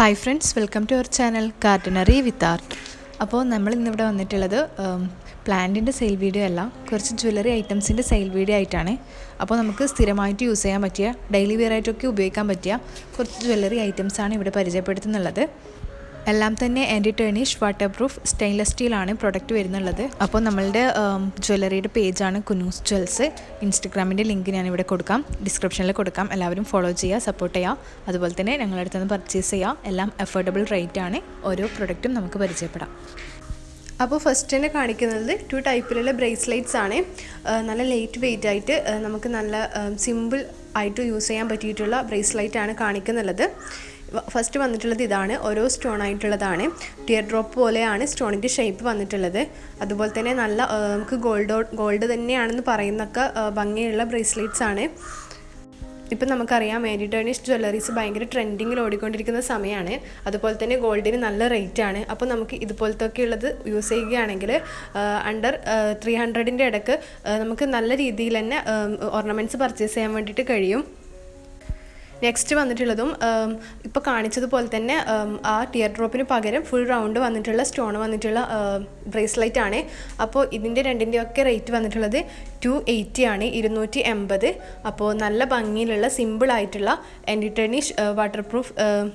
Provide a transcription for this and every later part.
Hi friends welcome to our channel gardenary with art അപ്പോൾ നമ്മൾ ഇന്നിവിടെ വന്നിട്ടുള്ളത് പ്ലാന്റിന്റെ സെയിൽ വീഡിയോ അല്ല കുറച്ച് ജ്വല്ലറി ഐറ്റംസിന്റെ സെയിൽ വീഡിയോ ആയിട്ടാണ്. അപ്പോൾ നമുക്ക് സ്ഥിരമായിട്ട് യൂസ് ചെയ്യാൻ പറ്റിയ ഡെയിലി വെയർ ആയിട്ടൊക്കെ ഉപയോഗിക്കാൻ പറ്റിയ കുറച്ച് ജ്വല്ലറി ഐറ്റംസാണ് ഇവിടെ പരിചയപ്പെടുത്തുന്നുള്ളത്. എല്ലാം തന്നെ anti tarnish waterproof stainless സ്റ്റീലാണ് പ്രൊഡക്റ്റ് വരുന്നുള്ളത്. അപ്പോൾ നമ്മളുടെ ജ്വല്ലറിയുടെ പേജാണ് കുനൂസ് ജ്വൽസ് ഇൻസ്റ്റഗ്രാമിന്റെ ലിങ്ക് ഞാനിവിടെ കൊടുക്കാം. ഡിസ്ക്രിപ്ഷനിൽ കൊടുക്കാം. എല്ലാവരും ഫോളോ ചെയ്യുക സപ്പോർട്ട് ചെയ്യുക. അതുപോലെ തന്നെ ഞങ്ങളുടെ അടുത്ത് നിന്ന് പർച്ചേസ് ചെയ്യുക. എല്ലാം അഫോർഡബിൾ റേറ്റ് ആണ്. ഓരോ പ്രൊഡക്റ്റും നമുക്ക് പരിചയപ്പെടാം. അപ്പോൾ ഫസ്റ്റ് തന്നെ കാണിക്കുന്നത് ടു ടൈപ്പിലുള്ള ബ്രേസ്ലെറ്റ്സ് ആണ്. നല്ല ലൈറ്റ് വെയിറ്റ് ആയിട്ട് നമുക്ക് നല്ല സിമ്പിൾ ആയിട്ട് യൂസ് ചെയ്യാൻ പറ്റിയിട്ടുള്ള ബ്രേസ്ലൈറ്റ് ആണ് കാണിക്കുന്നുള്ളത്. ഫസ്റ്റ് വന്നിട്ടുള്ളത് ഇതാണ്. ഓരോ സ്റ്റോൺ ആയിട്ടുള്ളതാണ്. ടിയർ ഡ്രോപ്പ് പോലെയാണ് സ്റ്റോണിന്റെ ഷേപ്പ് വന്നിട്ടുള്ളത്. അതുപോലെ തന്നെ നല്ല നമുക്ക് ഗോൾഡ് ഗോൾഡ് തന്നെയാണെന്ന് പറയുന്നൊക്കെ ഭംഗിയുള്ള ബ്രേസ്ലെറ്റ്സ് ആണ്. ഇപ്പം നമുക്കറിയാം ടേണിഷ് ജ്വല്ലറീസ് ഭയങ്കര ട്രെൻഡിങ്ങിൽ ഓടിക്കൊണ്ടിരിക്കുന്ന സമയമാണ് അതുപോലെ തന്നെ ഗോൾഡിന് നല്ല റേറ്റ് ആണ്. അപ്പോൾ നമുക്ക് ഇതുപോലത്തെ ഉള്ളത് യൂസ് ചെയ്യുകയാണെങ്കിൽ അണ്ടർ ത്രീ ഹൺഡ്രഡിന്റെ ഇടയ്ക്ക് നമുക്ക് നല്ല രീതിയിൽ തന്നെ ഓർണമെന്റ്സ് പർച്ചേസ് ചെയ്യാൻ വേണ്ടിയിട്ട് കഴിയും. നെക്സ്റ്റ് വന്നിട്ടുള്ളതും ഇപ്പോൾ കാണിച്ചതുപോലെ തന്നെ ആ ടിയർ ഡ്രോപ്പിന് പകരം ഫുൾ റൗണ്ട് വന്നിട്ടുള്ള സ്റ്റോൺ വന്നിട്ടുള്ള ബ്രേസ്ലെറ്റ് ആണ്. അപ്പോൾ ഇതിന്റെ രണ്ടിന്റെയൊക്കെ റേറ്റ് വന്നിട്ടുള്ളത് ടു എയ്റ്റി ആണ് ഇരുന്നൂറ്റി എൺപത് അപ്പോൾ നല്ല ഭംഗിയിലുള്ള സിമ്പിളായിട്ടുള്ള എൻഡിറ്റർണിഷ് വാട്ടർ പ്രൂഫ്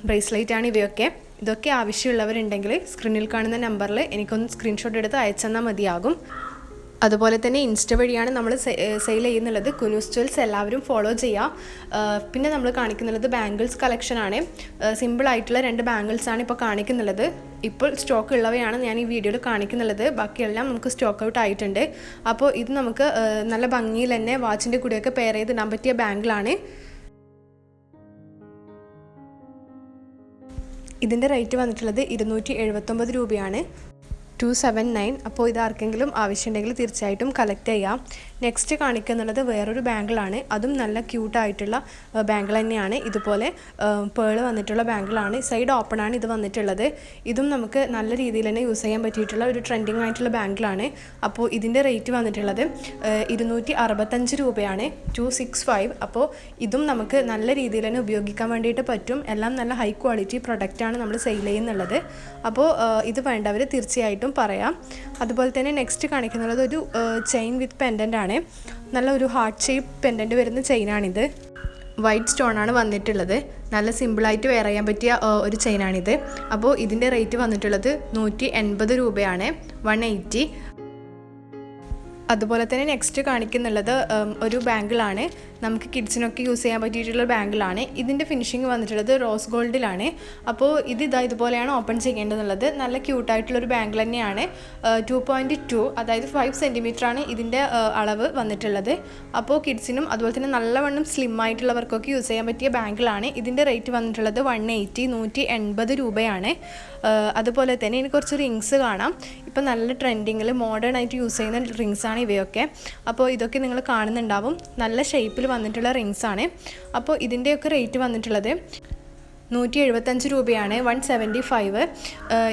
ബ്രേസ്ലെറ്റ് ആണ് ഇവയൊക്കെ. ഇതൊക്കെ ആവശ്യമുള്ളവരുണ്ടെങ്കിൽ സ്ക്രീനിൽ കാണുന്ന നമ്പറിൽ എനിക്കൊന്ന് സ്ക്രീൻഷോട്ട് എടുത്ത് അയച്ചെന്നാൽ മതിയാകും. അതുപോലെ തന്നെ ഇൻസ്റ്റ വഴിയാണ് നമ്മൾ സെയിൽ ചെയ്യുന്നുള്ളത്. കുനൂസ് ജ്വൽസ് എല്ലാവരും ഫോളോ ചെയ്യുക. പിന്നെ നമ്മൾ കാണിക്കുന്നുള്ളത് ബാംഗിൾസ് കളക്ഷനാണ് സിമ്പിൾ ആയിട്ടുള്ള രണ്ട് ബാംഗിൾസ് ആണ് ഇപ്പോൾ കാണിക്കുന്നുള്ളത്. ഇപ്പോൾ സ്റ്റോക്ക് ഉള്ളവയാണ് ഞാൻ ഈ വീഡിയോയിൽ കാണിക്കുന്നുള്ളത്. ബാക്കിയെല്ലാം നമുക്ക് സ്റ്റോക്ക് ഔട്ട് ആയിട്ടുണ്ട്. അപ്പോൾ ഇത് നമുക്ക് നല്ല ഭംഗിയിൽ തന്നെ വാച്ചിന്റെ കൂടെയൊക്കെ പെയർ ചെയ്ത് ഇടാൻ പറ്റിയ ബാംഗിളാണ്. ഇതിന്റെ റേറ്റ് വന്നിട്ടുള്ളത് ഇരുന്നൂറ്റി എഴുപത്തൊമ്പത് രൂപയാണ്. ടു സെവൻ നയൻ അപ്പോൾ ഇത് ആർക്കെങ്കിലും ആവശ്യമുണ്ടെങ്കിൽ തീർച്ചയായിട്ടും കളക്ട് ചെയ്യാം. നെക്സ്റ്റ് കാണിക്കുന്നുള്ളത് വേറൊരു ബാങ്കിളാണ്. അതും നല്ല ക്യൂട്ടായിട്ടുള്ള ബാങ്കിൾ തന്നെയാണ്. ഇതുപോലെ പേൾ വന്നിട്ടുള്ള ബാങ്കിളാണ്. സൈഡ് ഓപ്പൺ ആണ് ഇത് വന്നിട്ടുള്ളത്. ഇതും നമുക്ക് നല്ല രീതിയിൽ തന്നെ യൂസ് ചെയ്യാൻ പറ്റിയിട്ടുള്ള ഒരു ട്രെൻഡിങ് ആയിട്ടുള്ള ബാങ്കിളാണ്. അപ്പോൾ ഇതിന്റെ റേറ്റ് വന്നിട്ടുള്ളത് ഇരുന്നൂറ്റി അറുപത്തഞ്ച് രൂപയാണ്. ടു സിക്സ് ഫൈവ് അപ്പോൾ ഇതും നമുക്ക് നല്ല രീതിയിൽ തന്നെ ഉപയോഗിക്കാൻ വേണ്ടിയിട്ട് പറ്റും. എല്ലാം നല്ല ഹൈ ക്വാളിറ്റി പ്രൊഡക്റ്റാണ് നമ്മൾ സെയിൽ ചെയ്യുന്നുള്ളത്. അപ്പോൾ ഇത് വേണ്ടവർ തീർച്ചയായിട്ടും പറയാം. അതുപോലെ തന്നെ നെക്സ്റ്റ് കാണിക്കുന്നുള്ളത് ഒരു ചെയിൻ വിത്ത് പെൻഡന്റ് ആണ്. നല്ല ഒരു ഹാർട്ട് ഷേപ്പ് പെൻഡന്റ് വരുന്ന ചെയിനാണിത് വൈറ്റ് സ്റ്റോൺ ആണ് വന്നിട്ടുള്ളത്. നല്ല സിമ്പിളായിട്ട് വെയർ ചെയ്യാൻ പറ്റിയ ഒരു ചെയിനാണിത് അപ്പോൾ ഇതിന്റെ റേറ്റ് വന്നിട്ടുള്ളത് നൂറ്റി എൺപത് രൂപയാണ്. വൺ എയ്റ്റി അതുപോലെ തന്നെ നെക്സ്റ്റ് കാണിക്കുന്നുള്ളത് ഒരു ബാങ്കിളാണ് നമുക്ക് കിഡ്സിനൊക്കെ യൂസ് ചെയ്യാൻ പറ്റിയിട്ടുള്ള ബാങ്കിലാണ് ഇതിന്റെ ഫിനിഷിങ് വന്നിട്ടുള്ളത് റോസ് ഗോൾഡിലാണ് അപ്പോൾ ഇത് ഇതാ ഇതുപോലെയാണ് ഓപ്പൺ ചെയ്യേണ്ടതെന്നുള്ളത് നല്ല ക്യൂട്ടായിട്ടുള്ളൊരു ബാങ്കിൾ തന്നെയാണ്. ടു പോയിന്റ് ടു അതായത് ഫൈവ് ആണ് ഇതിന്റെ അളവ് വന്നിട്ടുള്ളത്. അപ്പോൾ കിഡ്സിനും അതുപോലെ തന്നെ നല്ലവണ്ണം സ്ലിം ആയിട്ടുള്ളവർക്കൊക്കെ യൂസ് ചെയ്യാൻ പറ്റിയ ബാങ്കിളാണ് ഇതിന്റെ റേറ്റ് വന്നിട്ടുള്ളത് വൺ എയ്റ്റി നൂറ്റി എൺപത് രൂപയാണ്. അതുപോലെ തന്നെ ഇനി കുറച്ച് റിങ്സ് കാണാം. ഇപ്പം നല്ല ട്രെൻഡിങ്ങിൽ മോഡേൺ ആയിട്ട് യൂസ് ചെയ്യുന്ന റിങ്സാണ് ഇവയൊക്കെ. അപ്പോൾ ഇതൊക്കെ നിങ്ങൾ കാണുന്നുണ്ടാവും. നല്ല ഷേപ്പിൽ വന്നിട്ടുള്ള റിങ്സ് ആണ്. അപ്പോൾ ഇതിന്റെയൊക്കെ റേറ്റ് വന്നിട്ടുള്ളത് നൂറ്റി എഴുപത്തഞ്ച് രൂപയാണ് വൺ സെവന്റി ഫൈവ്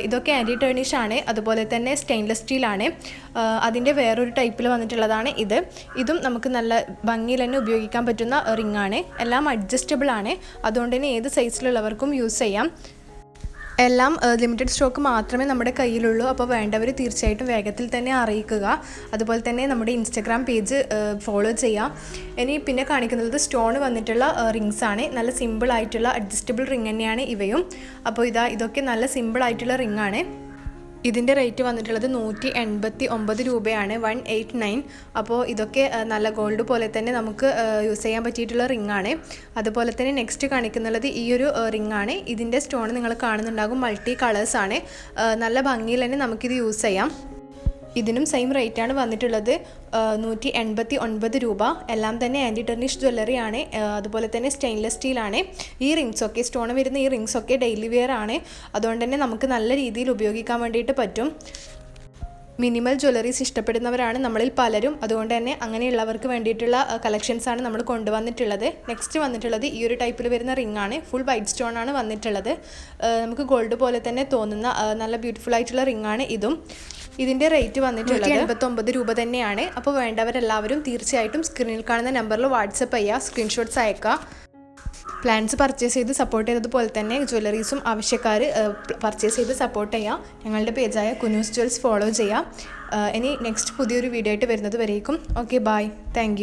ഇതൊക്കെ ആന്റി ടേണിഷ് ആണ്. അതുപോലെ തന്നെ സ്റ്റെയിൻലെസ് സ്റ്റീലാണ് അതിന്റെ വേറൊരു ടൈപ്പിൽ വന്നിട്ടുള്ളതാണ് ഇത്. ഇതും നമുക്ക് നല്ല ഭംഗിയിൽ തന്നെ ഉപയോഗിക്കാൻ പറ്റുന്ന റിംഗ് ആണ്. എല്ലാം അഡ്ജസ്റ്റബിൾ ആണ്. അതുകൊണ്ട് തന്നെ ഏത് സൈസിലുള്ളവർക്കും യൂസ് ചെയ്യാം. എല്ലാം ലിമിറ്റഡ് സ്റ്റോക്ക് മാത്രമേ നമ്മുടെ കയ്യിലുള്ളൂ. അപ്പോൾ വേണ്ടവർ തീർച്ചയായിട്ടും വേഗത്തിൽ തന്നെ അറിയിക്കുക. അതുപോലെ തന്നെ നമ്മുടെ ഇൻസ്റ്റഗ്രാം പേജ് ഫോളോ ചെയ്യാം. ഇനി പിന്നെ കാണിക്കുന്നത് സ്റ്റോൺ വന്നിട്ടുള്ള റിങ്സ് ആണ്. നല്ല സിമ്പിൾ ആയിട്ടുള്ള അഡ്ജസ്റ്റബിൾ റിങ് തന്നെയാണ് ഇവയും. അപ്പോൾ ഇതാ ഇതൊക്കെ നല്ല സിമ്പിൾ ആയിട്ടുള്ള റിങ് ആണ്. ഇതിന്റെ റേറ്റ് വന്നിട്ടുള്ളത് നൂറ്റി എൺപത്തി ഒമ്പത് രൂപയാണ് വൺ എയ്റ്റ് നയൻ. അപ്പോൾ ഇതൊക്കെ നല്ല ഗോൾഡ് പോലെ തന്നെ നമുക്ക് യൂസ് ചെയ്യാൻ പറ്റിയിട്ടുള്ള റിംഗ് ആണ്. അതുപോലെ തന്നെ നെക്സ്റ്റ് കാണിക്കുന്നുള്ളത് ഈ ഒരു റിംഗ് ആണ്. ഇതിന്റെ സ്റ്റോൺ നിങ്ങൾ കാണുന്നുണ്ടാകും മൾട്ടി കളേഴ്സാണ് നല്ല ഭംഗിയിൽ തന്നെ നമുക്കിത് യൂസ് ചെയ്യാം. ഇതിനും സെയിം റേറ്റ് ആണ് വന്നിട്ടുള്ളത്. നൂറ്റി എൺപത്തി ഒൻപത് രൂപ. എല്ലാം തന്നെ ആന്റി ടെർണിഷ് ജ്വല്ലറി ആണ് അതുപോലെ തന്നെ സ്റ്റെയിൻലെസ് സ്റ്റീലാണ് ഈ റിങ്സ് ഒക്കെ സ്റ്റോൺ വരുന്ന ഈ റിങ്സ് ഒക്കെ ഡെയിലി വെയർ ആണ്. അതുകൊണ്ട് തന്നെ നമുക്ക് നല്ല രീതിയിൽ ഉപയോഗിക്കാൻ വേണ്ടിയിട്ട് പറ്റും. മിനിമൽ ജ്വല്ലറീസ് ഇഷ്ടപ്പെടുന്നവരാണ് നമ്മളിൽ പലരും. അതുകൊണ്ട് തന്നെ അങ്ങനെയുള്ളവർക്ക് വേണ്ടിയിട്ടുള്ള ആണ് നമ്മൾ കൊണ്ടുവന്നിട്ടുള്ളത്. നെക്സ്റ്റ് വന്നിട്ടുള്ളത് ഈ ഒരു ടൈപ്പിൽ വരുന്ന റിംഗ് ആണ്. ഫുൾ വൈറ്റ് സ്റ്റോൺ ആണ് വന്നിട്ടുള്ളത്. നമുക്ക് ഗോൾഡ് പോലെ തന്നെ തോന്നുന്ന നല്ല ബ്യൂട്ടിഫുൾ ആയിട്ടുള്ള റിംഗ് ആണ് ഇതും. ഇതിന്റെ റേറ്റ് വന്നിട്ടുള്ളത് എൺപത്തൊമ്പത് രൂപ തന്നെയാണ്. അപ്പോൾ വേണ്ടവരെല്ലാവരും തീർച്ചയായിട്ടും സ്ക്രീനിൽ കാണുന്ന നമ്പറിൽ വാട്സപ്പ് ചെയ്യുക സ്ക്രീൻഷോട്ട്സ് അയക്കുക പ്ലാൻസ് പർച്ചേസ് ചെയ്ത് സപ്പോർട്ട് ചെയ്തതുപോലെ തന്നെ ജ്വല്ലറീസും ആവശ്യക്കാർ പർച്ചേസ് ചെയ്ത് സപ്പോർട്ട് ചെയ്യുക ഞങ്ങളുടെ പേജായ കുനൂസ് ജ്വൽസ് ഫോളോ ചെയ്യുക ഇനി നെക്സ്റ്റ് പുതിയൊരു വീഡിയോ ആയിട്ട് വരുന്നത് വരേക്കും. Okay bye thank